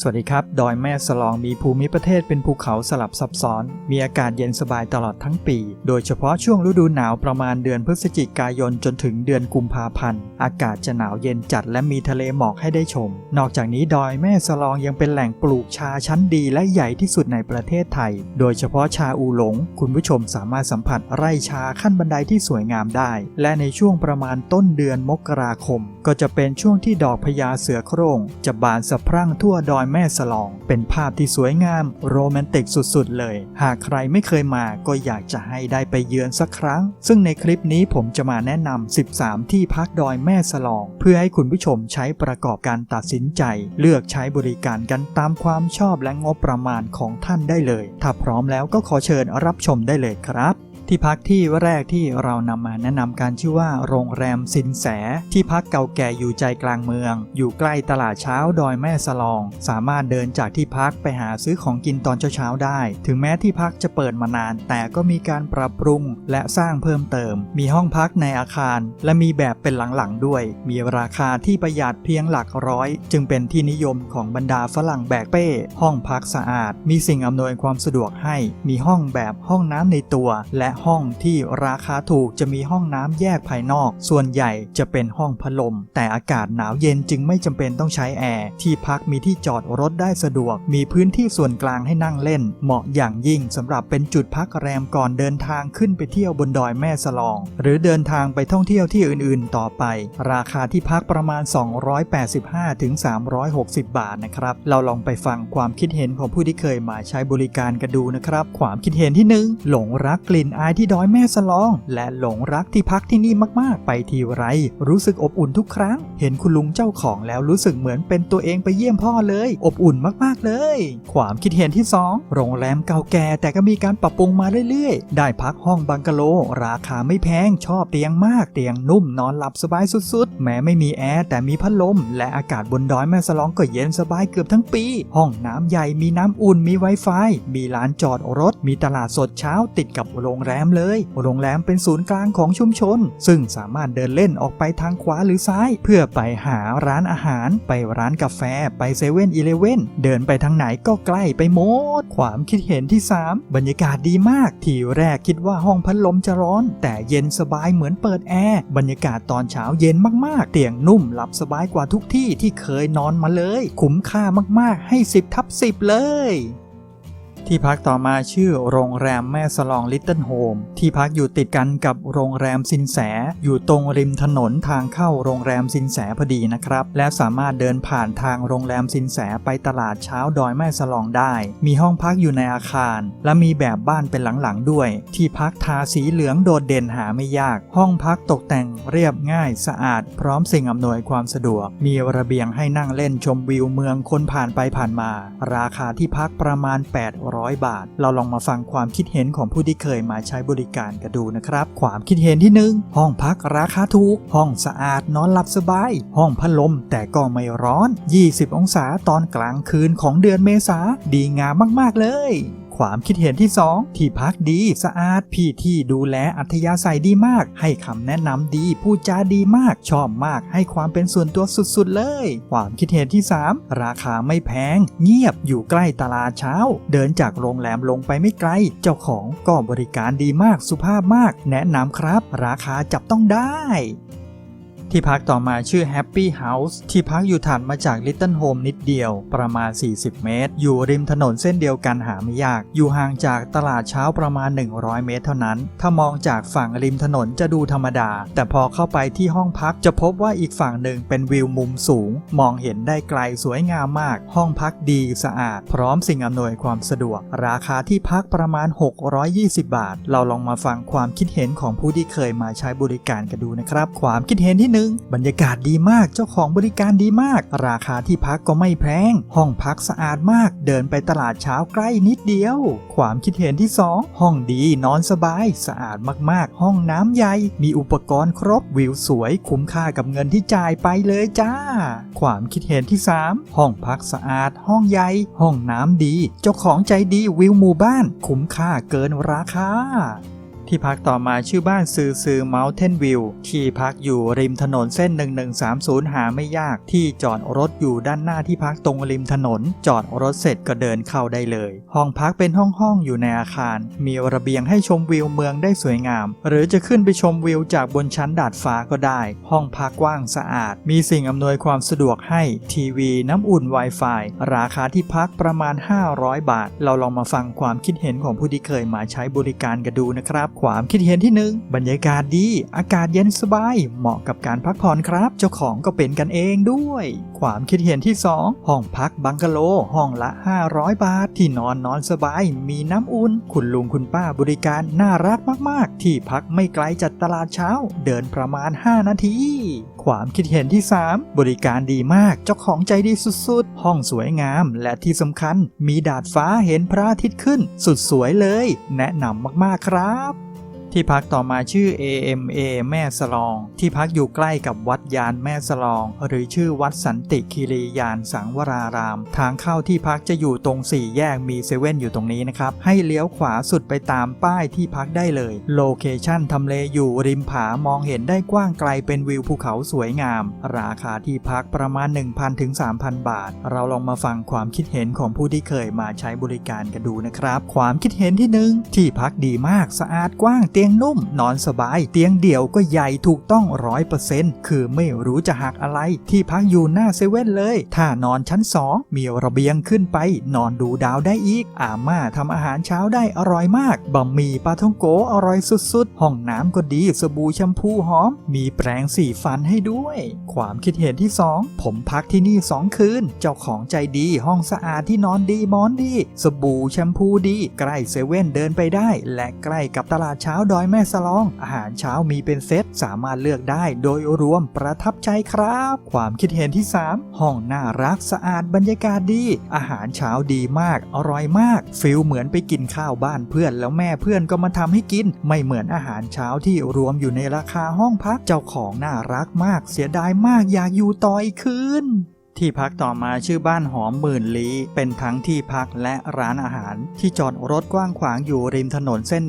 สวัสดีครับ ดอยแม่สลองมีภูมิประเทศเป็นภูเขาสลับซับซ้อน มีอากาศเย็นสบายตลอดทั้งปี โดยเฉพาะช่วงฤดูหนาวประมาณเดือนพฤศจิกายนจนถึงเดือนกุมภาพันธ์ อากาศจะหนาวเย็นจัดและมีทะเลหมอกให้ได้ชม นอกจากนี้ดอยแม่สลองยังเป็นแหล่งปลูกชาชั้นดีและใหญ่ที่สุดในประเทศไทย โดยเฉพาะชาอูหลง คุณผู้ชมสามารถสัมผัสไร่ชาขั้นบันไดที่สวยงามได้ และในช่วงประมาณต้นเดือนมกราคม ก็จะเป็นช่วงที่ดอกพญาเสือโคร่งจะบานสะพรั่งทั่วดอยอยแม่สลอง เป็นภาพที่สวยงามโรแมนติกสุดๆเลย หากใครไม่เคยมาก็อยากจะให้ได้ไปเยือนสักครั้ง ซึ่งในคลิปนี้ผมจะมาแนะนำ 13 ที่พักดอยแม่สลอง เพื่อให้คุณผู้ชมใช้ประกอบการตัดสินใจ เลือกใช้บริการกันตามความชอบและงบประมาณของท่านได้เลย ถ้าพร้อมแล้วก็ขอเชิญรับชมได้เลยครับ ที่พักที่แรกที่เรานำมาแนะนำการชื่อว่าโรงแรมสินแส ที่พักเก่าแก่อยู่ใจกลางเมือง อยู่ใกล้ตลาดเช้าดอยแม่สลอง สามารถเดินจากที่พักไปหาซื้อของกินตอนเช้าๆได้ ถึงแม้ที่พักจะเปิดมานาน แต่ก็มีการปรับปรุงและสร้างเพิ่มเติม มีห้องพักในอาคาร และมีแบบเป็นหลังๆด้วย มีราคาที่ประหยัดเพียงหลักร้อย จึงเป็นที่นิยมของบรรดาฝรั่งแบกเป้ ห้องพักสะอาด มีสิ่งอำนวยความสะดวกให้ มีห้องแบบห้องน้ำในตัว และห้องที่ราคาถูกจะมีห้องน้ำแยกภายนอก ส่วนใหญ่จะเป็นห้องพัดลม แต่อากาศหนาวเย็นจึงไม่จำเป็นต้องใช้แอร์ ที่พักมีที่จอดรถได้สะดวก มีพื้นที่ส่วนกลางให้นั่งเล่น เหมาะอย่างยิ่งสำหรับเป็นจุดพักแรมก่อนเดินทางขึ้นไปเที่ยวบนดอยแม่สลอง หรือเดินทางไปท่องเที่ยวที่อื่นๆ ต่อไป ราคาที่พักประมาณ 285ถึง360 บาทนะครับ เราลองไปฟังความคิดเห็นของผู้ที่เคยมาใช้บริการกันดูนะครับ ความคิดเห็นที่หนึ่งหลงรักกลิ่นายที่ดอยแม่สลอง และหลงรักที่พักที่นี่มากๆ ไปทีไร รู้สึกอบอุ่นทุกครั้ง เห็นคุณลุงเจ้าของแล้วรู้สึกเหมือนเป็นตัวเองไปเยี่ยมพ่อเลย อบอุ่นมากๆเลย ความคิดเห็นที่ 2 โรงแรมเก่าแก่แต่ก็มีการปรับปรุงมาเรื่อยๆ ได้พักห้องบังกะโล ราคาไม่แพงชอบเตียงมากเตียงนุ่มนอนหลับสบายสุดๆ แม้ไม่มีแอร์แต่มีพัดลม และอากาศบนดอยแม่สลองก็เย็นสบายเกือบทั้งปี ห้องน้ำใหญ่มีน้ำอุ่นมี Wi-Fi มีลานจอดรถ มีตลาดสดเช้าติดกับโรงแรมเลย โรงแรมเป็นศูนย์กลางของชุมชน ซึ่งสามารถเดินเล่นออกไปทางขวาหรือซ้าย เพื่อไปหาร้านอาหาร ไปร้านกาแฟ ไปเซเว่นอีเลเว่นเดินไปทางไหนก็ใกล้ไปหมด ความคิดเห็นที่ 3 บรรยากาศดีมาก ทีแรกคิดว่าห้องพัดลมจะร้อน แต่เย็นสบายเหมือนเปิดแอร์ บรรยากาศตอนเช้าเย็นมากๆ เตียงนุ่มหลับสบายกว่าทุกที่ที่เคยนอนมาเลย คุ้มค่ามากๆ ให้ 10ทับ10 เลย ที่พักต่อมาชื่อโรงแรมแม่สลองลิตเติ้ลโฮมที่พักอยู่ติดกันกับโรงแรมสินแส อยู่ตรงริมถนนทางเข้าโรงแรมสินแสพอดีนะครับ และสามารถเดินผ่านทางโรงแรมสินแสไปตลาดเช้าดอยแม่สลองได้ มีห้องพักอยู่ในอาคาร และมีแบบบ้านเป็นหลังๆด้วย ที่พักทาสีเหลืองโดดเด่นหาไม่ยาก ห้องพักตกแต่งเรียบง่ายสะอาด พร้อมสิ่งอำนวยความสะดวก มีระเบียงให้นั่งเล่นชมวิวเมืองคนผ่านไปผ่านมา ราคาที่พักประมาณ200 บาท เราลองมาฟังความคิดเห็นของผู้ที่เคยมาใช้บริการกันดูนะครับ ความคิดเห็นที่ 1 ห้องพักราคาถูก ห้องสะอาดนอนหลับสบาย ห้องพัดลมแต่ก็ไม่ร้อน 20 องศาตอนกลางคืนของเดือนเมษาดีงามมาก ๆ เลย ความคิดเห็นที่ 2 ที่พักดี สะอาด พี่ที่ดูแลอัธยาศัยดีมาก ให้คำแนะนำดีพูดจาดีมาก ชอบมากให้ความเป็นส่วนตัวสุดๆเลย ความคิดเห็นที่ 3 ราคาไม่แพง เงียบอยู่ใกล้ตลาดเช้า เดินจากโรงแรมลงไปไม่ไกล เจ้าของก็บริการดีมากสุภาพมาก แนะนำครับ ราคาจับต้องได้ ที่พักต่อมาชื่อ Happy House ที่พักอยู่ถัดมาจาก Little Home นิดเดียว ประมาณ 40 เมตร อยู่ริมถนนเส้นเดียวกันหาไม่ยาก อยู่ห่างจากตลาดเช้าประมาณ 100 เมตรเท่านั้น ถ้ามองจากฝั่งริมถนนจะดูธรรมดา แต่พอเข้าไปที่ห้องพักจะพบว่าอีกฝั่งหนึ่งเป็นวิวมุมสูง มองเห็นได้ไกลสวยงามมาก ห้องพักดีสะอาด พร้อมสิ่งอำนวยความสะดวก ราคาที่พักประมาณ 620 บาท เราลองมาฟังความคิดเห็นของผู้ที่เคยมาใช้บริการกันดูนะครับ ความคิดเห็นที่หนึ่งบรรยากาศดีมากเจ้าของบริการดีมาก ราคาที่พักก็ไม่แพงห้องพักสะอาดมาก เดินไปตลาดเช้าใกล้นิดเดียว ความคิดเห็นที่ 2 ห้องดีนอนสบาย สะอาดมากๆ ห้องน้ำใหญ่ มีอุปกรณ์ครบวิวสวยคุ้มค่ากับเงินที่จ่ายไปเลยจ้า ความคิดเห็นที่ 3 ห้องพักสะอาด ห้องใหญ่ ห้องน้ำดี เจ้าของใจดีวิวหมู่บ้าน คุ้มค่าเกินราคา ที่พักต่อมาชื่อบ้านซือซือ Mountain View ที่พักอยู่ริมถนนเส้น 1130 หาไม่ยากที่จอดรถอยู่ด้านหน้าที่พักตรงริมถนน จอดรถเสร็จก็เดินเข้าได้เลย ห้องพักเป็นห้องห้องๆอยู่ในอาคาร มีระเบียงให้ชมวิวเมืองได้สวยงาม หรือจะขึ้นไปชมวิวจากบนชั้นดาดฟ้าก็ได้ ห้องพักกว้างสะอาด มีสิ่งอำนวยความสะดวกให้ทีวีน้ำอุ่น Wi-Fi ราคาที่พักประมาณ 500 บาท เราลองมาฟังความคิดเห็นของผู้ที่เคยมาใช้บริการกันดูนะครับความคิดเห็นที่หนึ่งบรรยากาศดี อากาศเย็นสบาย เหมาะกับการพักผ่อนครับ เจ้าของก็เป็นกันเองด้วย ความคิดเห็นที่ 2 ห้องพักบังกะโล ห้องละ 500 บาท ที่นอนนอนสบาย มีน้ำอุ่น คุณลุงคุณป้าบริการน่ารักมาก ๆ ที่พักไม่ไกลจากตลาดเช้า เดินประมาณ 5 นาที ความคิดเห็นที่ 3 บริการดีมาก เจ้าของใจดีสุด ๆ ห้องสวยงาม และที่สำคัญ มีดาดฟ้าเห็นพระอาทิตย์ขึ้น สุดสวยเลย แนะนำมาก ๆ ครับ ที่พักต่อมาชื่อ AMA แม่สลอง ที่พักอยู่ใกล้กับวัดยานแม่สลอง หรือชื่อวัดสันติคีรียานสังวราราม ทางเข้าที่พักจะอยู่ตรงสี่แยกมีเซเว่นอยู่ตรงนี้นะครับ ให้เลี้ยวขวาสุดไปตามป้ายที่พักได้เลย โลเคชั่นทำเลอยู่ริมผามองเห็นได้กว้างไกลเป็นวิวภูเขาสวยงาม ราคาที่พักประมาณ 1,000ถึง3,000 บาท เราลองมาฟังความคิดเห็นของผู้ที่เคยมาใช้บริการกันดูนะครับ ความคิดเห็นที่หนึ่งที่พักดีมากสะอาดกว้างเตีียงนุ่ม นอนสบาย เตียงเดี่ยวก็ใหญ่ถูกต้องร้อยเปอร์เซ็นต์คือไม่รู้จะหักอะไร ที่พักอยู่หน้าเซเว่นเลย ถ้านอนชั้น 2 มีระเบียงขึ้นไป นอนดูดาวได้อีก อาม่าทำอาหารเช้าได้อร่อยมากบะหมี่ปลาท่องโกอร่อยสุดๆ ห้องน้ำก็ดีสบู่แชมพูหอม มีแปรงสีฟันให้ด้วย ความคิดเห็นที่ 2 ผมพักที่นี่ 2 คืน เจ้าของใจดีห้องสะอาดที่นอนดีมอนดี สบู่แชมพูดี ใกล้เซเว่นเดินไปได้ และใกล้กับตลาดเช้าดอยแม่สลอง อาหารเช้ามีเป็นเซตสามารถเลือกได้โดยรวมประทับใจครับ ความคิดเห็นที่ 3 ห้องน่ารักสะอาดบรรยากาศดี อาหารเช้าดีมาก อร่อยมาก ฟิลเหมือนไปกินข้าวบ้านเพื่อน แล้วแม่เพื่อนก็มาทำให้กิน ไม่เหมือนอาหารเช้าที่รวมอยู่ในราคาห้องพักเจ้าของน่ารักมาก เสียดายมากอยากอยู่ต่ออีกคืน ที่พักต่อมาชื่อบ้านหอมหมื่นลี้ เป็นทั้งที่พักและร้านอาหาร ที่จอดรถกว้างขวางอยู่ริมถนนเส้น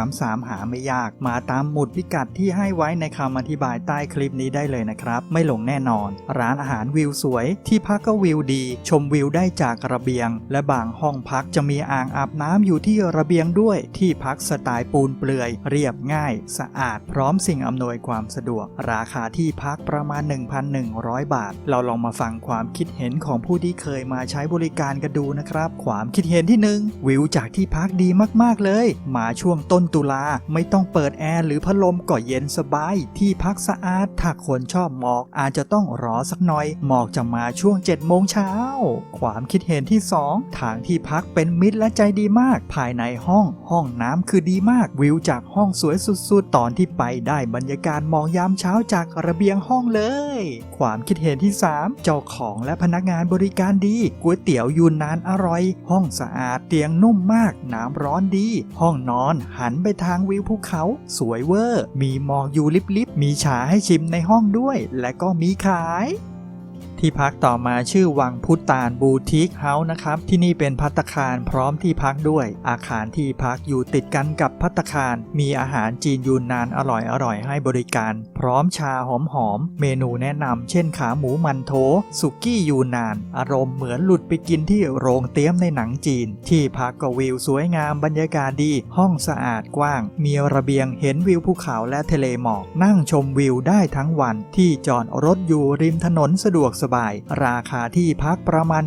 1133 หาไม่ยาก มาตามหมุดพิกัดที่ให้ไว้ในคำอธิบายใต้คลิปนี้ได้เลยนะครับ ไม่หลงแน่นอน ร้านอาหารวิวสวย ที่พักก็วิวดี ชมวิวได้จากระเบียง และบางห้องพักจะมีอ่างอาบน้ำอยู่ที่ระเบียงด้วย ที่พักสไตล์ปูนเปลือย เรียบง่าย สะอาดพร้อมสิ่งอำนวยความสะดวก ราคาที่พักประมาณ 1,100 บาท เราลองมาฟังความความคิดเห็นของผู้ที่เคยมาใช้บริการกันดูนะครับ ความคิดเห็นที่หนึ่งวิวจากที่พักดีมากๆเลย มาช่วงต้นตุลาไม่ต้องเปิดแอร์หรือพัดลมก็เย็นสบาย ที่พักสะอาดถ้าคนชอบหมอก อาจจะต้องรอสักหน่อย หมอกจะมาช่วง7โมงเช้า ความคิดเห็นที่ 2 ทางที่พักเป็นมิตรและใจดีมาก ภายในห้อง ห้องน้ำคือดีมาก วิวจากห้องสวยสุดๆ ตอนที่ไปได้บรรยากาศมองยามเช้าจากระเบียงห้องเลย ความคิดเห็นที่ 3 เจ้าขของและพนักงานบริการดี ก๋วยเตี๋ยวยูนนานอร่อย ห้องสะอาดเตียงนุ่มมาก น้ำร้อนดี ห้องนอนหันไปทางวิวภูเขา สวยเวอร์ มีหมอกอยู่ลิบๆ มีชาให้ชิมในห้องด้วย และก็มีขายที่พักต่อมาชื่อวังพุตานบูติกเฮาส์นะครับ ที่นี่เป็นพัตตาคารพร้อมที่พักด้วย อาคารที่พักอยู่ติดกันกับพัตตาคาร มีอาหารจีนยูนนานอร่อยอร่อยให้บริการ พร้อมชาหอมหอมๆ เมนูแนะนำเช่นขาหมูมันโถ สุกี้ยูนนาน อารมณ์เหมือนหลุดไปกินที่โรงเตี้ยมในหนังจีน ที่พักก็วิวสวยงามบรรยากาศดี ห้องสะอาดกว้าง มีระเบียงเห็นวิวภูเขาและทะเลหมอก นั่งชมวิวได้ทั้งวัน ที่จอดรถอยู่ริมถนนสะดวกสบาย ราคาที่พักประมาณ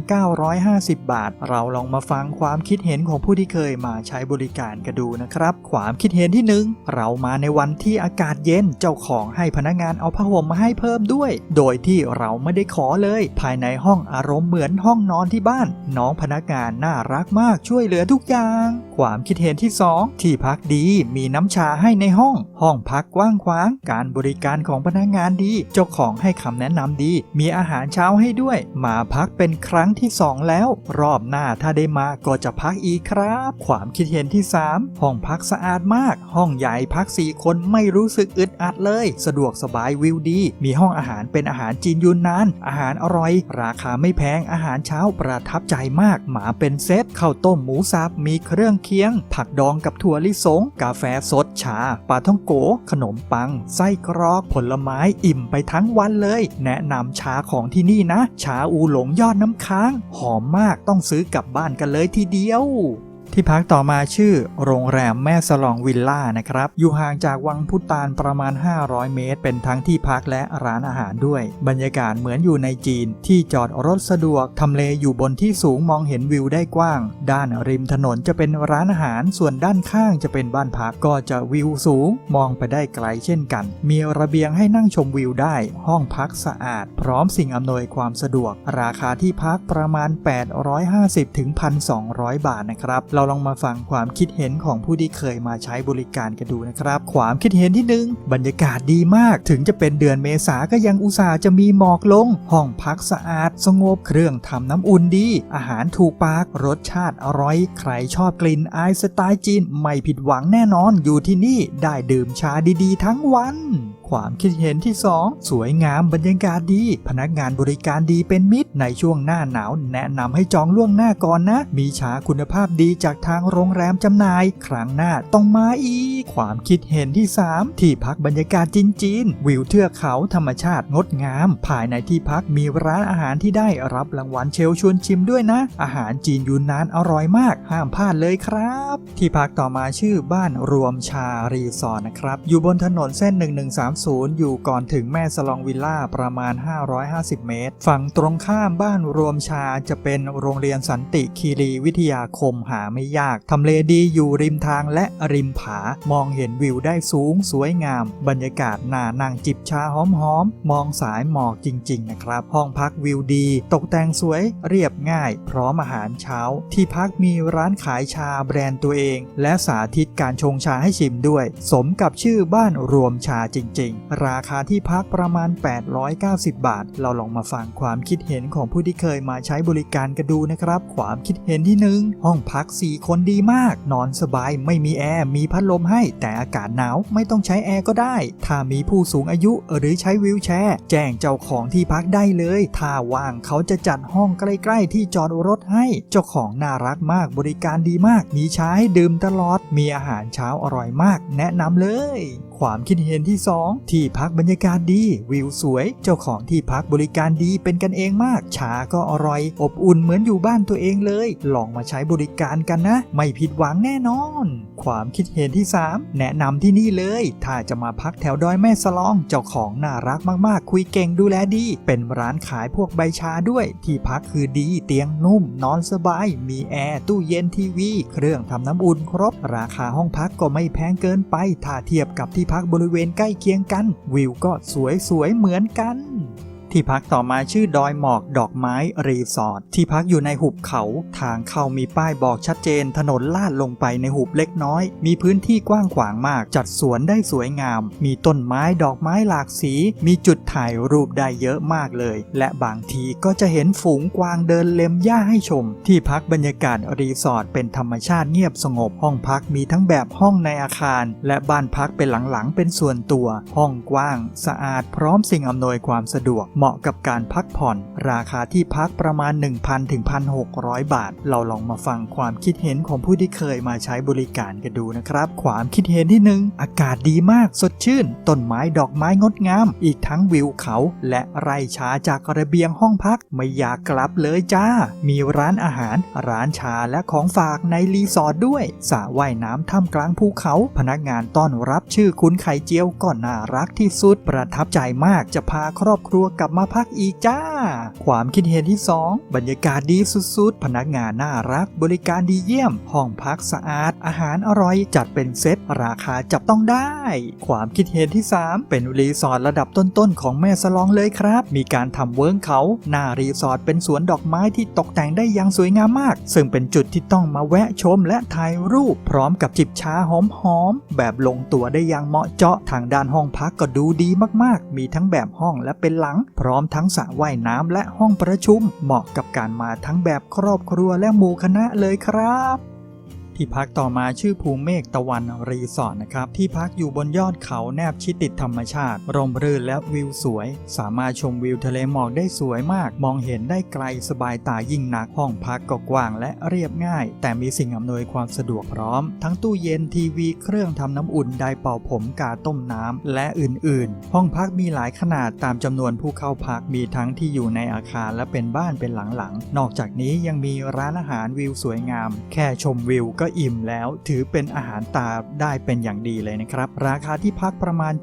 950 บาท เราลองมาฟังความคิดเห็นของผู้ที่เคยมาใช้บริการกันดูนะครับ ความคิดเห็นที่หนึ่งเรามาในวันที่อากาศเย็นเจ้าของให้พนักงานเอาผ้าห่มมาให้เพิ่มด้วย โดยที่เราไม่ได้ขอเลย ภายในห้องอารมณ์เหมือนห้องนอนที่บ้าน น้องพนักงานน่ารักมากช่วยเหลือทุกอย่างความคิดเห็นที่ 2 ที่พักดีมีน้ำชาให้ในห้อง ห้องพักกว้างขวาง การบริการของพนักงานดี เจ้าของให้คำแนะนำดี มีอาหารเช้าให้ด้วย มาพักเป็นครั้งที่ 2 แล้ว รอบหน้าถ้าได้มาก็จะพักอีกครับ ความคิดเห็นที่ 3 ห้องพักสะอาดมาก ห้องใหญ่พัก 4 คนไม่รู้สึกอึดอัดเลย สะดวกสบายวิวดี มีห้องอาหารเป็นอาหารจีนยูนนาน อาหารอร่อย ราคาไม่แพงอาหารเช้าประทับใจมาก หมาเป็นเซตข้าวต้มหมูสับมีเครื่องเคียง ผักดองกับถั่วลิสง กาแฟสดชาปลาท่องโก ขนมปัง ไส้กรอกผลไม้อิ่มไปทั้งวันเลย แนะนำชาของที่นี่นะ ชาอูหลงยอดน้ำค้าง หอมมากต้องซื้อกลับบ้านกันเลยทีเดียว ที่พักต่อมาชื่อโรงแรมแม่สลองวิลล่านะครับ อยู่ห่างจากวังพุตานประมาณ 500 เมตร เป็นทั้งที่พักและร้านอาหารด้วย บรรยากาศเหมือนอยู่ในจีน ที่จอดรถสะดวก ทำเลอยู่บนที่สูงมองเห็นวิวได้กว้าง ด้านริมถนนจะเป็นร้านอาหาร ส่วนด้านข้างจะเป็นบ้านพัก ก็จะวิวสูง มองไปได้ไกลเช่นกัน มีระเบียงให้นั่งชมวิวได้ ห้องพักสะอาด พร้อมสิ่งอำนวยความสะดวก ราคาที่พักประมาณ 850-1,200 บาทนะครับเราราลองมาฟังความคิดเห็นของผู้ที่เคยมาใช้บริการกันดูนะครับ ความคิดเห็นที่หนึ่งบรรยากาศดีมาก ถึงจะเป็นเดือนเมษาก็ยังอุตส่าห์จะมีหมอกลง ห้องพักสะอาด สงบเครื่องทำน้ำอุ่นดี อาหารถูกปาก รสชาติอร่อย ใครชอบกลิ่นอายสไตล์จีน ไม่ผิดหวังแน่นอนอยู่ที่นี่ได้ดื่มชาดีๆ ทั้งวัน ความคิดเห็นที่ 2 สวยงามบรรยากาศดี พนักงานบริการดีเป็นมิตร ในช่วงหน้าหนาว แนะนำให้จองล่วงหน้าก่อนนะ มีชาคุณภาพดีจากทางโรงแรมจำหน่าย ครั้งหน้าต้องมาอีก ความคิดเห็นที่ 3 ที่พักบรรยากาศจีนๆวิวเทือกเขาธรรมชาติงดงาม ภายในที่พักมีร้านอาหารที่ได้รับรางวัลเชลชวนชิมด้วยนะ อาหารจีนยูนนานอร่อยมาก ห้ามพลาดเลยครับ ที่พักต่อมาชื่อบ้านรวมชารีสอร์ทนะครับ อยู่บนถนนเส้น 1130อยู่ก่อนถึงแม่สลองวิลล่าประมาณ 550 เมตร ฝั่งตรงข้ามบ้านรวมชาจะเป็นโรงเรียนสันติคีรีวิทยาคมหาไม่ยาก ทำเลดีอยู่ริมทางและริมผามองเห็นวิวได้สูงสวยงาม บรรยากาศน่านั่งจิบชาหอมๆ มองสายหมอกจริง ๆ นะครับ ห้องพักวิวดี ตกแต่งสวยเรียบง่าย พร้อมอาหารเช้า ที่พักมีร้านขายชาแบรนด์ตัวเอง และสาธิตการชงชาให้ชิมด้วย สมกับชื่อบ้านรวมชาจริงๆราคาที่พักประมาณ 890 บาท เราลองมาฟังความคิดเห็นของผู้ที่เคยมาใช้บริการกันดูนะครับ ความคิดเห็นที่หนึ่งห้องพัก 4 คนดีมาก นอนสบายไม่มีแอร์มีพัดลมให้ แต่อากาศหนาวไม่ต้องใช้แอร์ก็ได้ ถ้ามีผู้สูงอายุหรือใช้วิวแชร์ แจ้งเจ้าของที่พักได้เลย ถ้าว่างเขาจะจัดห้องใกล้ ๆ ที่จอดรถให้ เจ้าของน่ารักมากบริการดีมาก มีชาให้ดื่มตลอด มีอาหารเช้าอร่อยมาก แนะนำเลยความคิดเห็นที่ 2 ที่พักบรรยากาศดี วิวสวย เจ้าของที่พักบริการดีเป็นกันเองมาก ชาก็อร่อย อบอุ่นเหมือนอยู่บ้านตัวเองเลย ลองมาใช้บริการกันนะ ไม่ผิดหวังแน่นอน ความคิดเห็นที่ 3 แนะนำที่นี่เลย ถ้าจะมาพักแถวดอยแม่สลอง เจ้าของน่ารักมากๆ คุยเก่งดูแลดี เป็นร้านขายพวกใบชาด้วย ที่พักคือดี เตียงนุ่ม นอนสบาย มีแอร์ ตู้เย็นทีวี เครื่องทำน้ำอุ่นครบ ราคาห้องพักก็ไม่แพงเกินไป ถ้าเทียบกับที่พักบริเวณใกล้เคียงกัน วิวก็สวยๆเหมือนกัน ที่พักต่อมาชื่อดอยหมอกดอกไม้รีสอร์ทที่พักอยู่ในหุบเขา ทางเข้ามีป้ายบอกชัดเจน ถนนลาดลงไปในหุบเล็กน้อย มีพื้นที่กว้างขวางมาก จัดสวนได้สวยงาม มีต้นไม้ดอกไม้หลากสี มีจุดถ่ายรูปได้เยอะมากเลย และบางทีก็จะเห็นฝูงกวางเดินเล็มหญ้าให้ชม ที่พักบรรยากาศรีสอร์ทเป็นธรรมชาติเงียบสงบ ห้องพักมีทั้งแบบห้องในอาคาร และบ้านพักเป็นหลังๆเป็นส่วนตัว ห้องกว้าง สะอาดพร้อมสิ่งอำนวยความสะดวกเหมาะกับการพักผ่อน ราคาที่พักประมาณ 1,000ถึง1,600 บาท เราลองมาฟังความคิดเห็นของผู้ที่เคยมาใช้บริการกันดูนะครับ ความคิดเห็นที่หนึ่งอากาศดีมากสดชื่น ต้นไม้ดอกไม้งดงาม อีกทั้งวิวเขา และไร่ชาจากระเบียงห้องพักไม่อยากกลับเลยจ้า มีร้านอาหาร ร้านชาและของฝากในรีสอร์ทด้วยสระว่ายน้ำท่ามกลางภูเขา พนักงานต้อนรับชื่อคุณไข่เจียวก็น่ารักที่สุดประทับใจมากจะพาครอบครัวกลับมาพักอีกจ้า ความคิดเห็นที่ 2 บรรยากาศดีสุดๆ พนักงานน่ารัก บริการดีเยี่ยม ห้องพักสะอาด อาหารอร่อย จัดเป็นเซต ราคาจับต้องได้ ความคิดเห็นที่ 3 เป็นรีสอร์ทระดับต้นๆ ของแม่สลองเลยครับ มีการทำเวิร์กเขา หน้ารีสอร์ทเป็นสวนดอกไม้ที่ตกแต่งได้อย่างสวยงามมาก ซึ่งเป็นจุดที่ต้องมาแวะชมและถ่ายรูป พร้อมกับจิบชาหอมๆ แบบลงตัวได้อย่างเหมาะเจาะ ทางด้านห้องพักก็ดูดีมากๆ มีทั้งแบบห้องและเป็นหลัง พพร้อมทั้งสระว่ายน้ำและห้องประชุม เหมาะกับการมาทั้งแบบครอบครัวและหมู่คณะเลยครับ ที่พักต่อมาชื่อภูเมฆตะวันรีสอร์ทนะครับ ที่พักอยู่บนยอดเขาแนบชิดติดธรรมชาติ ร่มรื่นและวิวสวย สามารถชมวิวทะเลหมอกได้สวยมาก มองเห็นได้ไกลสบายตายิ่งนัก ห้องพักก็กว้างและเรียบง่าย แต่มีสิ่งอำนวยความสะดวกพร้อม ทั้งตู้เย็นทีวีเครื่องทำน้ำอุ่นไดเป่าผมกาต้มน้ำและอื่นๆ ห้องพักมีหลายขนาดตามจำนวนผู้เข้าพักมีทั้งที่อยู่ในอาคารและเป็นบ้านเป็นหลังๆ นอกจากนี้ยังมีร้านอาหารวิวสวยงาม แค่ชมวิวก็็อิ่มแล้วถือเป็นอาหารตาได้เป็นอย่างดีเลยนะครับ ราคาที่พักประมาณ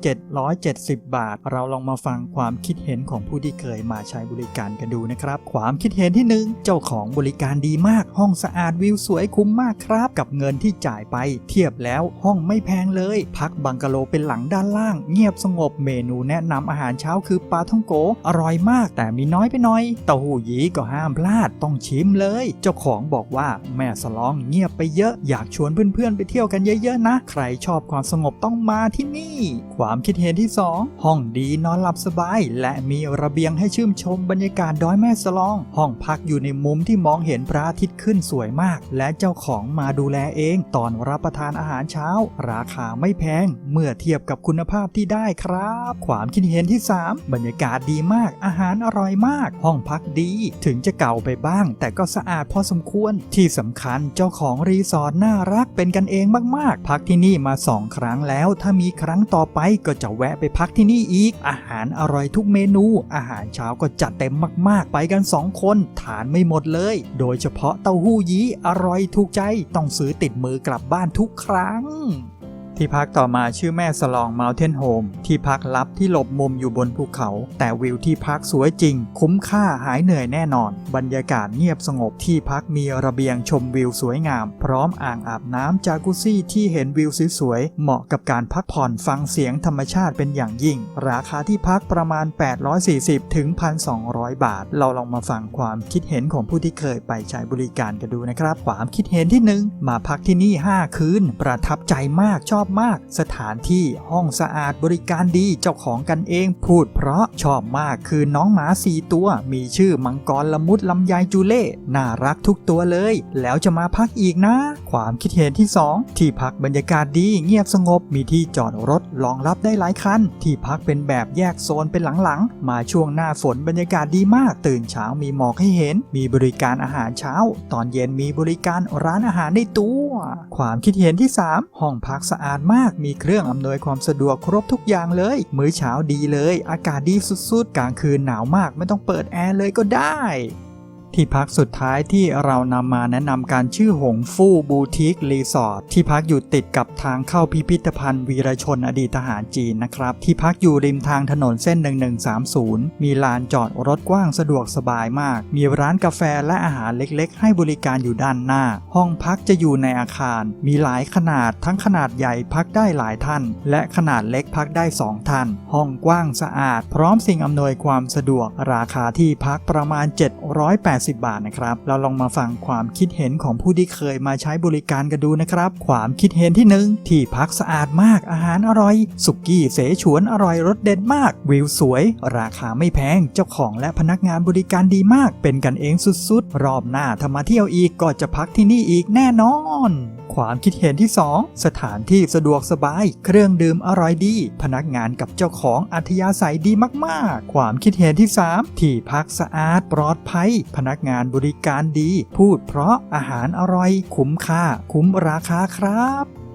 770 บาท เราลองมาฟังความคิดเห็นของผู้ที่เคยมาใช้บริการกันดูนะครับ ความคิดเห็นที่หนึ่งเจ้าของบริการดีมาก ห้องสะอาดวิวสวยคุ้มมากครับ กับเงินที่จ่ายไป เทียบแล้วห้องไม่แพงเลย พักบังกะโลเป็นหลังด้านล่าง เงียบสงบเมนูแนะนำอาหารเช้าคือปลาท่องโก อร่อยมากแต่มีน้อยไปหน่อยเต้าหู้ยี้ก็ห้ามพลาดต้องชิมเลย เจ้าของบอกว่าแม่สลองเงียบไปเยอะอยากชวนเพื่อนๆ ไปเที่ยวกันเยอะๆ นะ ใครชอบความสงบต้องมาที่นี่ ความคิดเห็นที่ 2 ห้องดีนอนหลับสบาย และมีระเบียงให้ชื่นชมบรรยากาศดอยแม่สลอง ห้องพักอยู่ในมุมที่มองเห็นพระอาทิตย์ขึ้นสวยมาก และเจ้าของมาดูแลเอง ตอนรับประทานอาหารเช้า ราคาไม่แพง เมื่อเทียบกับคุณภาพที่ได้ครับ ความคิดเห็นที่ 3 บรรยากาศดีมาก อาหารอร่อยมาก ห้องพักดี ถึงจะเก่าไปบ้าง แต่ก็สะอาดพอสมควร ที่สำคัญเจ้าของรีสอร์ทน่ารักเป็นกันเองมากๆ พักที่นี่มาสองครั้งแล้ว ถ้ามีครั้งต่อไปก็จะแวะไปพักที่นี่อีก อาหารอร่อยทุกเมนู อาหารเช้าก็จัดเต็มมากๆ ไปกันสองคนทานไม่หมดเลย โดยเฉพาะเต้าหู้ยี้อร่อยถูกใจต้องซื้อติดมือกลับบ้านทุกครั้ง ที่พักต่อมาชื่อแม่สลอง Mountain Home ที่พักลับที่หลบมุมอยู่บนภูเขา แต่วิวที่พักสวยจริง คุ้มค่าหายเหนื่อยแน่นอน บรรยากาศเงียบสงบที่พักมีระเบียงชมวิวสวยงาม พร้อมอ่างอาบน้ำจากุซี่ที่เห็นวิวสวยๆเหมาะกับการพักผ่อนฟังเสียงธรรมชาติเป็นอย่างยิ่ง ราคาที่พักประมาณ 840ถึง1,200 บาท เราลองมาฟังความคิดเห็นของผู้ที่เคยไปใช้บริการกันดูนะครับความคิดเห็นที่หนึ่งมาพักที่นี่ 5 คืน ประทับใจมากชอบมาก สถานที่ห้องสะอาดบริการดีเจ้าของกันเองพูดเพราะชอบมากคือน้องหมาสี่ตัว มีชื่อมังกรละมุดลำไยจูเล่ น่ารักทุกตัวเลย แล้วจะมาพักอีกนะ ความคิดเห็นที่ 2 ที่พักบรรยากาศดีเงียบสงบมีที่จอดรถรองรับได้หลายคัน ที่พักเป็นแบบแยกโซนเป็นหลังๆ มาช่วงหน้าฝนบรรยากาศดีมาก ตื่นเช้ามีหมอกให้เห็น มีบริการอาหารเช้า ตอนเย็นมีบริการร้านอาหารในตัว ความคิดเห็นที่ 3 ห้องพักสะอาดมาก มีเครื่องอำนวยความสะดวกครบทุกอย่างเลย มื้อเช้าดีเลย อากาศดีสุดๆ กลางคืนหนาวมากไม่ต้องเปิดแอร์เลยก็ได้ ที่พักสุดท้ายที่เรานำมาแนะนำการชื่อหงฟู่บูติกรีสอร์ทที่พักอยู่ติดกับทางเข้าพิพิธภัณฑ์วีรชนอดีตทหารจีนนะครับ ที่พักอยู่ริมทางถนนเส้น 1130 มีลานจอดรถกว้างสะดวกสบายมาก มีร้านกาแฟและอาหารเล็กๆ ให้บริการอยู่ด้านหน้า ห้องพักจะอยู่ในอาคาร มีหลายขนาดทั้งขนาดใหญ่พักได้หลายท่าน และขนาดเล็กพักได้สองท่าน ห้องกว้างสะอาด พร้อมสิ่งอำนวยความสะดวกราคาที่พักประมาณ 780บาทนะครับ เราลองมาฟังความคิดเห็นของผู้ที่เคยมาใช้บริการกันดูนะครับ ความคิดเห็นที่หนึ่งที่พักสะอาดมาก อาหารอร่อย สุกี้เสฉวนอร่อยรสเด็ดมาก วิวสวย ราคาไม่แพง เจ้าของและพนักงานบริการดีมาก เป็นกันเองสุดๆ รอบหน้าถ้ามาเที่ยวอีกก็จะพักที่นี่อีกแน่นอน ความคิดเห็นที่ 2 สถานที่สะดวกสบาย เครื่องดื่มอร่อยดี พนักงานกับเจ้าของอัธยาศัยดีมากๆ ความคิดเห็นที่ 3 ที่พักสะอาดปลอดภัย พนักงานบริการดี พูดเพราะอาหารอร่อย คุ้มค่า คุ้มราคาครับ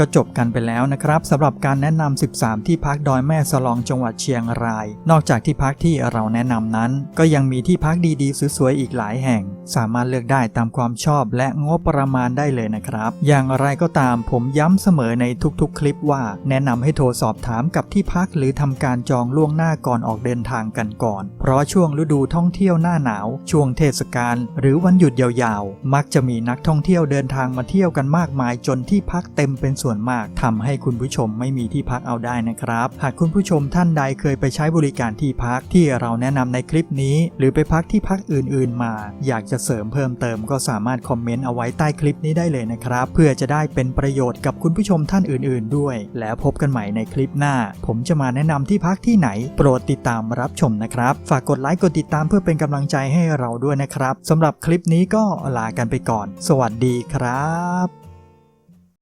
ก็จบกันไปแล้วนะครับสำหรับการแนะนำ13 ที่พักดอยแม่สลองจังหวัดเชียงราย นอกจากที่พักที่เราแนะนำนั้น ก็ยังมีที่พักดีๆ สวยๆอีกหลายแห่ง สามารถเลือกได้ตามความชอบและงบประมาณได้เลยนะครับ อย่างไรก็ตามผมย้ำเสมอในทุกๆ คลิปว่า แนะนำให้โทรสอบถามกับที่พักหรือทำการจองล่วงหน้าก่อนออกเดินทางกันก่อน เพราะช่วงฤดูท่องเที่ยวหน้าหนาว ช่วงเทศกาลหรือวันหยุดยาวๆ มักจะมีนักท่องเที่ยวเดินทางมาเที่ยวกันมากมายจนที่พักเต็มเป็นส่วนส่วนมากทำให้คุณผู้ชมไม่มีที่พักเอาได้นะครับ หากคุณผู้ชมท่านใดเคยไปใช้บริการที่พักที่เราแนะนำในคลิปนี้ หรือไปพักที่พักอื่น ๆ มา อยากจะเสริมเพิ่มเติมก็สามารถคอมเมนต์เอาไว้ใต้คลิปนี้ได้เลยนะครับ เพื่อจะได้เป็นประโยชน์กับคุณผู้ชมท่านอื่น ๆ ด้วย แล้วพบกันใหม่ในคลิปหน้า ผมจะมาแนะนำที่พักที่ไหน โปรดติดตามรับชมนะครับ ฝากกดไลค์กดติดตามเพื่อเป็นกำลังใจให้เราด้วยนะครับสำหรับคลิปนี้ก็ลากันไปก่อน สวัสดีครับ